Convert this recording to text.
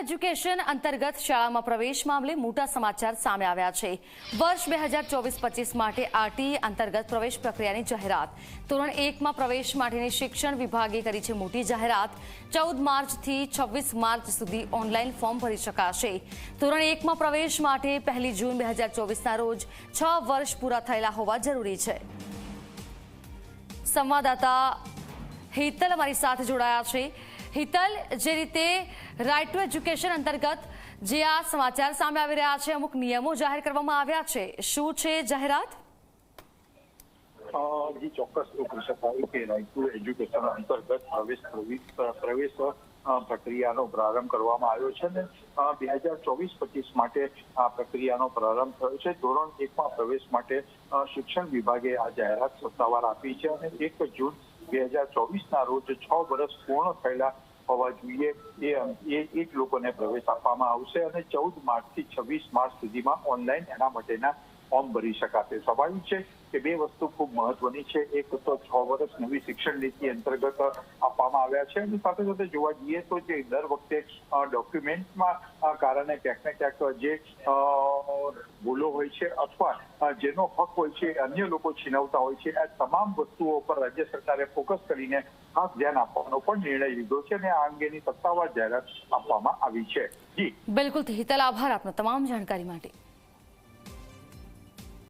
Education અંતર્ગત શાળામાં પ્રવેશ મામલે મોટા સમાચાર સામે આવ્યા છે. વર્ષ બે હજાર ચોવીસ પચીસ માટે આરટીઈ અંતર્ગત પ્રવેશ પ્રક્રિયાની જાહેરાત. ધોરણ એકમાં પ્રવેશ માટેની શિક્ષણ વિભાગે કરી છે મોટી જાહેરાત. ચૌદ માર્ચથી છવ્વીસ માર્ચ સુધી ઓનલાઈન ફોર્મ ભરી શકાશે. ધોરણ એકમાં પ્રવેશ માટે પહેલી જૂન બે હજાર ચોવીસના રોજ છ વર્ષ પૂરા થયેલા હોવા જરૂરી છે. સંવાદદાતા હેતલ અમારી સાથે જોડાયા છે. હિતલ, જે રીતે રાઇટ ટુ એજ્યુકેશન અંતર્ગત જે આ સમાચાર સામે આવી રહ્યા છે, અમુક નિયમો જાહેર કરવામાં આવ્યા છે. શું છે જાહેરાત? જી, ચોક્કસ કૃષકભાઈ કે રાઇટ ટુ એજ્યુકેશન અંતર્ગત પ્રવેશ પ્રવિ- પ્રવેશ પ્રક્રિયાનો પ્રારંભ કરવામાં આવ્યો છે ને બે હજાર ચોવીસ પચીસ માટે આ પ્રક્રિયાનો પ્રારંભ થયો છે. ધોરણ એકમાં પ્રવેશ માટે શિક્ષણ વિભાગે આ જાહેરાત સત્તાવાર આપી છે અને એક જૂન બે હજાર ચોવીસના રોજ છ વર્ષ પૂર્ણ થયેલા હોવા જોઈએ એ એ જ લોકોને પ્રવેશ આપવામાં આવશે અને ચૌદ માર્ચથી છવ્વીસ માર્ચ સુધીમાં ઓનલાઈન એના માટેના ફોર્મ ભરી શકાશે. સ્વાભાવિક છે કે બે વસ્તુ ખૂબ મહત્વની છે. એક તો છ વર્ષ નવી શિક્ષણ નીતિ અંતર્ગત આપવામાં આવ્યા છે અને સાથે સાથે જોવા જઈએ તો જે દર વખતે ડોક્યુમેન્ટમાં કારણે ક્યાંક ને ક્યાંક જે ભૂલો હોય છે અથવા જેનો હક હોય છે, અન્ય લોકો છીનવતા હોય છે, આ તમામ વસ્તુઓ પર રાજ્ય સરકારે ફોકસ કરીને ખાસ ધ્યાન આપવાનો પણ નિર્ણય લીધો છે અને આ અંગેની સત્તાવાર જાહેરાત આપવામાં આવી છે. જી. બિલકુલ. હિતલ, આભાર આપનો તમામ જાણકારી માટે.